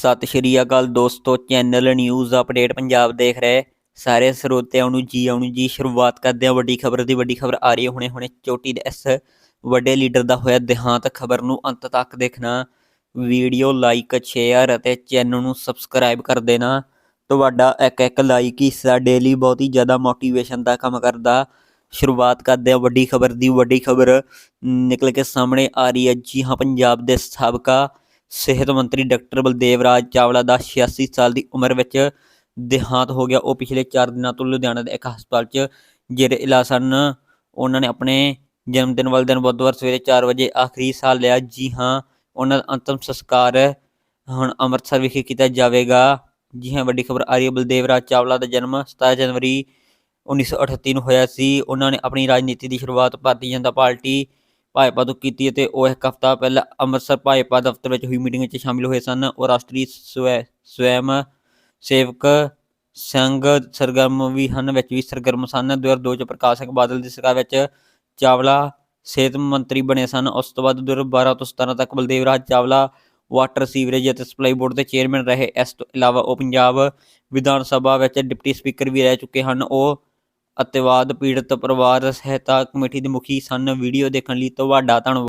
ਸਤਿ ਸ਼੍ਰੀ ਅਕਾਲ ਦੋਸਤੋ, channel news update Punjab ਦੇਖ ਰਹੇ। ਸਾਰੇ ਸਰੋਤਿਆਂ ਨੂੰ ਜੀ ਆਉਣ ਜੀ ਸ਼ੁਰੂਆਤ ਕਰਦੇ ਹਾਂ। ਵੱਡੀ ਖਬਰ ਦੀ ਵੱਡੀ ਖਬਰ ਆ ਰਹੀ ਹੈ ਹੁਣੇ ਹੁਣੇ। ਚੋਟੀ ਦੇ ਇਸ ਵੱਡੇ ਲੀਡਰ ਦਾ ਹੋਇਆ ਦੇਹਾਂਤ। ਖਬਰ ਨੂੰ ਅੰਤ ਤੱਕ ਦੇਖਣਾ। ਵੀਡੀਓ ਲਾਈਕ, ਸ਼ੇਅਰ ਅਤੇ ਚੈਨਲ ਨੂੰ ਸਬਸਕ੍ਰਾਈਬ ਕਰ ਦੇਣਾ। ਤੁਹਾਡਾ ਇੱਕ ਇੱਕ ਲਾਈਕ ਹੀ ਸਾਡੇ ਲਈ ਬਹੁਤ ਹੀ ਜ਼ਿਆਦਾ ਮੋਟੀਵੇਸ਼ਨ ਦਾ ਕੰਮ ਕਰਦਾ। ਸ਼ੁਰੂਆਤ ਕਰਦੇ ਹਾਂ ਵੱਡੀ ਖਬਰ ਦੀ। ਵੱਡੀ ਖਬਰ ਨਿਕਲ ਕੇ ਸਾਹਮਣੇ ਆ ਰਹੀ ਹੈ। ਜੀ ਹਾਂ, ਪੰਜਾਬ ਦੇ ਸਾਬਕਾ ਸਿਹਤ ਮੰਤਰੀ ਡਾਕਟਰ ਬਲਦੇਵ ਰਾਜ ਚਾਵਲਾ ਦਾ 86 ਸਾਲ ਦੀ ਉਮਰ ਵਿੱਚ ਦੇਹਾਂਤ ਹੋ ਗਿਆ। ਉਹ ਪਿਛਲੇ 4 ਦਿਨਾਂ ਤੋਂ ਲੁਧਿਆਣਾ ਦੇ ਇੱਕ ਹਸਪਤਾਲ 'ਚ ਜੇਰੇ ਇਲਾਜ ਸਨ, ਉਹਨਾਂ ਨੇ ਆਪਣੇ ਜਨਮ ਦਿਨ ਵਾਲੇ ਦਿਨ ਬੁੱਧਵਾਰ ਸਵੇਰੇ 4 ਵਜੇ ਆਖਰੀ ਸਾਹ ਲਿਆ। ਜੀ ਹਾਂ, ਉਹਨਾਂ ਦਾ ਅੰਤਮ ਸੰਸਕਾਰ ਹੁਣ ਅੰਮ੍ਰਿਤਸਰ ਵਿਖੇ ਕੀਤਾ ਜਾਵੇਗਾ। ਜੀ ਹਾਂ, ਵੱਡੀ ਖਬਰ ਆ ਰਹੀ ਹੈ। ਬਲਦੇਵ ਰਾਜ ਚਾਵਲਾ ਦਾ ਜਨਮ 27 ਜਨਵਰੀ 1938 ਨੂੰ ਹੋਇਆ ਸੀ। ਉਹਨਾਂ ਨੇ ਆਪਣੀ ਰਾਜਨੀਤੀ ਦੀ ਸ਼ੁਰੂਆਤ ਭਾਰਤੀ ਜਨਤਾ ਪਾਰਟੀ ਭਾਜਪਾ ਤੋਂ ਕੀਤੀ ਅਤੇ ਉਹ ਇੱਕ ਹਫ਼ਤਾ ਪਹਿਲਾਂ ਅੰਮ੍ਰਿਤਸਰ ਭਾਜਪਾ ਦਫ਼ਤਰ ਵਿੱਚ ਹੋਈ ਮੀਟਿੰਗ ਵਿੱਚ ਸ਼ਾਮਿਲ ਹੋਏ ਸਨ। ਉਹ ਰਾਸ਼ਟਰੀ ਸਵੈ, ਸਵੈਮ ਸੇਵਕ ਸੰਘ ਸਰਗਰਮ ਵੀ ਹਨ, ਵਿੱਚ ਵੀ ਸਰਗਰਮ ਸਨ। 2002 ਚ ਪ੍ਰਕਾਸ਼ ਸਿੰਘ ਬਾਦਲ ਦੀ ਸਰਕਾਰ ਵਿੱਚ ਚਾਵਲਾ ਸਿਹਤ ਮੰਤਰੀ ਬਣੇ ਸਨ। ਉਸ ਤੋਂ ਬਾਅਦ 2012 ਤੋਂ 17 ਤੱਕ ਬਲਦੇਵ ਰਾਜ ਚਾਵਲਾ ਵਾਟਰ ਸੀਵਰੇਜ ਅਤੇ ਸਪਲਾਈ ਬੋਰਡ ਦੇ ਚੇਅਰਮੈਨ ਰਹੇ। ਇਸ ਤੋਂ ਇਲਾਵਾ ਉਹ ਪੰਜਾਬ ਵਿਧਾਨ ਸਭਾ ਵਿੱਚ ਡਿਪਟੀ ਸਪੀਕਰ ਵੀ ਰਹਿ ਚੁੱਕੇ ਹਨ। ਉਹ ਅਤਿਵਾਦ ਪੀੜਤ ਪਰਿਵਾਰ ਸਹਾਇਤਾ ਕਮੇਟੀ ਦੇ ਮੁਖੀ ਸਨ। ਵੀਡੀਓ ਦੇਖਣ ਲਈ ਤੁਹਾਡਾ ਧੰਨਵਾਦ।